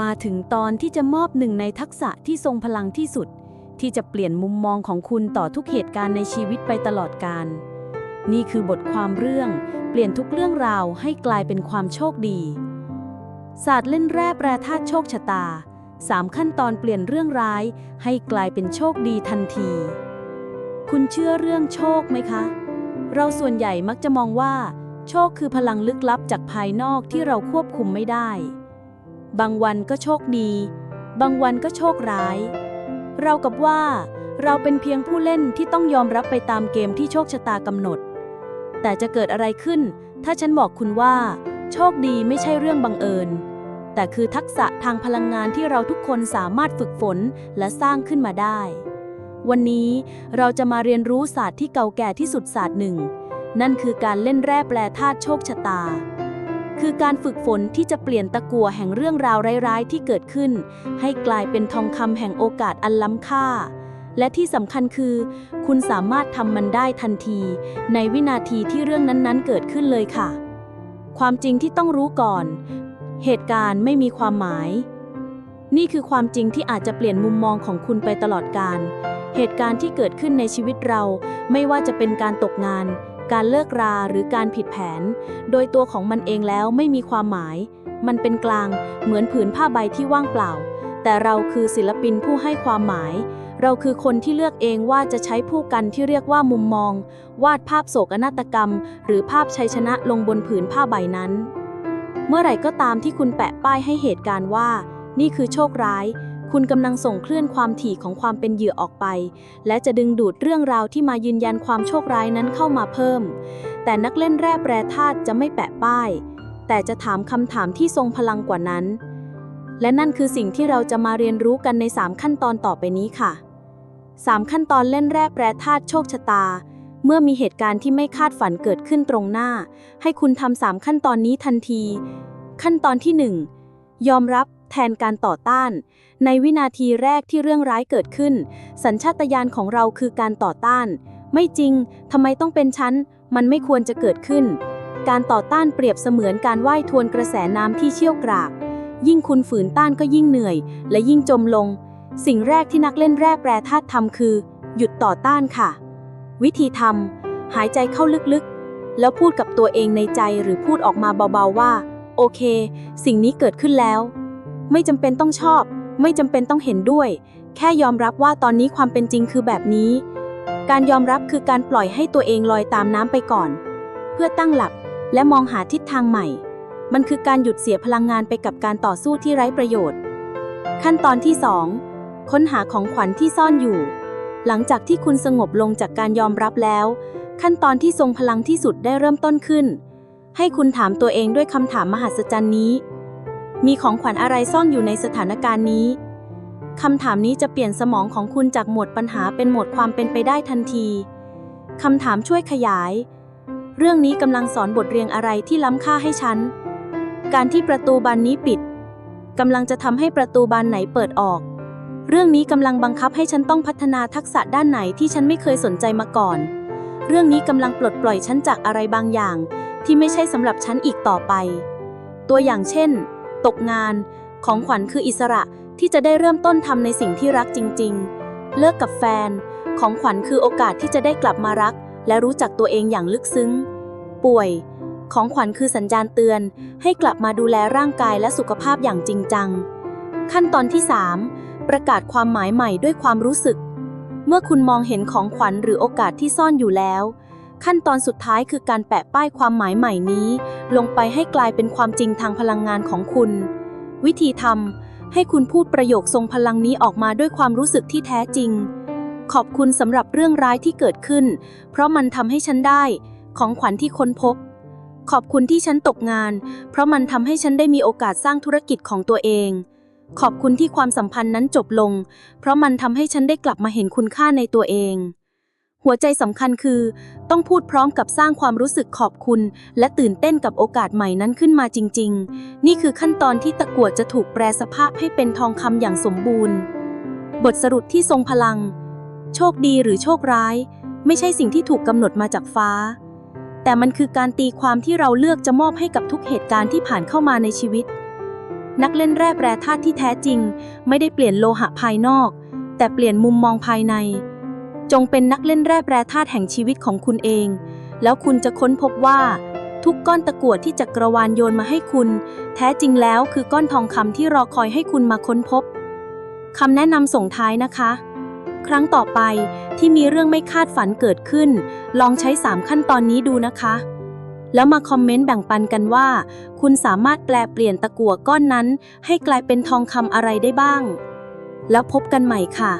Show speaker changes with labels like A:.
A: มาถึงตอนที่จะมอบหนึ่งในทักษะที่ทรงพลังที่สุด ที่จะเปลี่ยนมุมมองของคุณต่อทุกเหตุการณ์ในชีวิตไปตลอดกาลนี่คือบทความเรื่อง เปลี่ยนทุกเรื่องราวให้กลายเป็นความโชคดี ศาสตร์เล่นแร่แปรธาตุโชคชะตาสามขั้นตอนเปลี่ยนเรื่องร้าย ให้กลายเป็นโชคดีทันที คุณเชื่อเรื่องโชคไหมคะ เราส่วนใหญ่มักจะมองว่า โชคคือพลังลึกลับจากภายนอกที่เราควบคุมไม่ได้ บางวันก็โชคดี บางวันก็โชคร้าย เรากับว่าเราเป็นเพียงผู้เล่นที่ต้องยอมรับไปตามเกมที่โชคชะตากำหนด แต่จะเกิดอะไรขึ้น ถ้าฉันบอกคุณว่า โชคดีไม่ใช่เรื่องบังเอิญ แต่คือทักษะทางพลังงานที่เราทุกคนสามารถฝึกฝนและสร้างขึ้นมาได้ วันนี้เราจะมาเรียนรู้ศาสตร์ที่เก่าแก่ที่สุดศาสตร์หนึ่ง นั่นคือการเล่นแร่แปรธาตุโชคชะตา คือการฝึกฝนที่จะเปลี่ยนตะกั่วแห่งเรื่องราวร้ายๆ ที่เกิดขึ้น ให้กลายเป็นทองคำแห่งโอกาสอันล้ำค่า และที่สำคัญคือ คุณสามารถทำมันได้ทันที ในวินาทีที่เรื่องนั้นๆ เกิดขึ้นเลยค่ะ ความจริงที่ต้องรู้ก่อน เหตุการณ์ไม่มีความหมาย นี่คือความจริงที่อาจจะเปลี่ยนมุมมองของคุณไปตลอดกาลเหตุการณ์ที่เกิดขึ้นในชีวิตเรา ไม่ว่าจะเป็นการตกงาน การเลิกราหรือการผิดแผน โดยตัวของมันเองแล้วไม่มีความหมาย มันเป็นกลางเหมือนผืนผ้าใบที่ว่างเปล่า แต่เราคือศิลปินผู้ให้ความหมาย เราคือคนที่เลือกเองว่าจะใช้ผู้กันที่เรียกว่ามุมมอง วาดภาพโศกนาฏกรรม หรือภาพชัยชนะลงบนผืนผ้าใบนั้น เมื่อไหร่ก็ตามที่คุณแปะป้ายให้เหตุการณ์ว่า นี่คือโชคร้าย คุณกำลังส่งเคลื่อนความถี่ของความเป็นเหยื่อออกไป และจะดึงดูดเรื่องราวที่มายืนยันความโชคร้ายนั้นเข้ามาเพิ่ม แต่นักเล่นแร่แปรธาตุจะไม่แปะป้าย แต่จะถามคำถามที่ทรงพลังกว่านั้น และนั่นคือสิ่งที่เราจะมาเรียนรู้กันใน 3 ขั้นตอนต่อไปนี้ค่ะ 3 ขั้นตอนเล่นแร่แปรธาตุโชคชะตา เมื่อมีเหตุการณ์ที่ไม่คาดฝันเกิดขึ้นตรงหน้า ให้คุณทำสามขั้นตอนนี้ทันที ขั้นตอนที่ 1 ยอมรับ แทนการต่อต้าน ในวินาทีแรกที่เรื่องร้ายเกิดขึ้น สัญชาตญาณของเราคือการต่อต้าน ไม่จริงทำไมต้องเป็นฉัน มันไม่ควรจะเกิดขึ้น การต่อต้านเปรียบเสมือนการว่ายทวนกระแสน้ำที่เชี่ยวกราก ยิ่งคุณฝืนต้านก็ยิ่งเหนื่อย และยิ่งจมลง สิ่งแรกที่นักเล่นแร่แปรธาตุทำคือ หยุดต่อต้านค่ะ วิธีทำหายใจเข้าลึกๆ แล้วพูดกับตัวเองในใจหรือพูดออกมาเบาๆว่าโอเค สิ่งนี้เกิดขึ้นแล้ว ไม่จำเป็นต้องชอบ ไม่จำเป็นต้องเห็นด้วย แค่ยอมรับว่าตอนนี้ความเป็นจริงคือแบบนี้ การยอมรับคือการปล่อยให้ตัวเองลอยตามน้ำไปก่อน เพื่อตั้งหลักและมองหาทิศทางใหม่ มันคือการหยุดเสียพลังงานไปกับการต่อสู้ที่ไร้ประโยชน์ ขั้นตอนที่ 2 ค้นหาของขวัญที่ซ่อนอยู่ หลังจากที่คุณสงบลงจากการยอมรับแล้ว ขั้นตอนที่ทรงพลังที่สุดได้เริ่มต้นขึ้น ให้คุณถามตัวเองด้วยคำถามมหัศจรรย์นี้ มีของขวัญอะไรซ่อนอยู่ในสถานการณ์นี้ คำถามนี้จะเปลี่ยนสมองของคุณจากโหมดปัญหาเป็นโหมดความเป็นไปได้ทันที คำถามช่วยขยาย เรื่องนี้กำลังสอนบทเรียนอะไรที่ล้ำค่าให้ฉัน การที่ประตูบานนี้ปิดกำลังจะทำให้ประตูบานไหนเปิดออก เรื่องนี้กำลังบังคับให้ฉันต้องพัฒนาทักษะด้านไหนที่ฉันไม่เคยสนใจมาก่อน เรื่องนี้กำลังปลดปล่อยฉันจากอะไรบางอย่าง ที่ไม่ใช่สำหรับฉันอีกต่อไป ตัวอย่างเช่น ตกงาน ของขวัญคืออิสระที่จะได้เริ่มต้นทำในสิ่งที่รักจริง ๆ เลิกกับแฟน ของขวัญคือโอกาสที่จะได้กลับมารัก และรู้จักตัวเองอย่างลึกซึ้ง ป่วย ของขวัญคือสัญญาณเตือน ให้กลับมาดูแลร่างกายและสุขภาพอย่างจริงจัง ขั้นตอนที่ 3 ประกาศความหมายใหม่ด้วยความรู้สึก เมื่อคุณมองเห็นของขวัญหรือโอกาสที่ซ่อนอยู่แล้ว ขั้นตอนสุดท้ายคือการแปะป้ายความหมายใหม่นี้ ลงไปให้กลายเป็นความจริงทางพลังงานของคุณ วิธีทำให้คุณพูดประโยคทรงพลังนี้ออกมาด้วยความรู้สึกที่แท้จริง ขอบคุณสำหรับเรื่องร้ายที่เกิดขึ้น เพราะมันทำให้ฉันได้ ของขวัญที่ค้นพบ ขอบคุณที่ฉันตกงาน เพราะมันทำให้ฉันได้มีโอกาสสร้างธุรกิจของตัวเอง ขอบคุณที่ความสัมพันธ์นั้นจบลง เพราะมันทำให้ฉันได้กลับมาเห็นคุณค่าในตัวเอง หัวใจสำคัญคือ ต้องพูดพร้อมกับสร้างความรู้สึกขอบคุณ และตื่นเต้นกับโอกาสใหม่นั้นขึ้นมาจริง ๆ นี่คือขั้นตอนที่ตะกั่วจะถูกแปลสภาพให้เป็นทองคำอย่างสมบูรณ์ บทสรุปที่ทรงพลัง โชคดีหรือโชคร้าย ไม่ใช่สิ่งที่ถูกกำหนดมาจากฟ้า แต่มันคือการตีความที่เราเลือกจะมอบให้กับทุกเหตุการณ์ที่ผ่านเข้ามาในชีวิต
B: นักเล่นแร่แปรธาตุที่แท้จริง ไม่ได้เปลี่ยนโลหะภายนอก แต่เปลี่ยนมุมมองภายใน จงเป็นนักเล่นแร่แปรธาตุแห่งชีวิตของคุณเอง แล้วคุณจะค้นพบว่า ทุกก้อนตะกั่วที่จักรวาลโยนมาให้คุณ แท้จริงแล้วคือก้อนทองคำที่รอคอยให้คุณมาค้นพบคำแนะนำส่งท้ายนะคะ ครั้งต่อไปที่มีเรื่องไม่คาดฝันเกิดขึ้น ลองใช้ 3 ขั้นตอนนี้ดูนะคะ แล้วมาคอมเมนต์แบ่งปันกันว่า คุณสามารถแปลเปลี่ยนตะกั่วก้อนนั้น ให้กลายเป็นทองคำอะไรได้บ้าง แล้วพบกันใหม่ค่ะ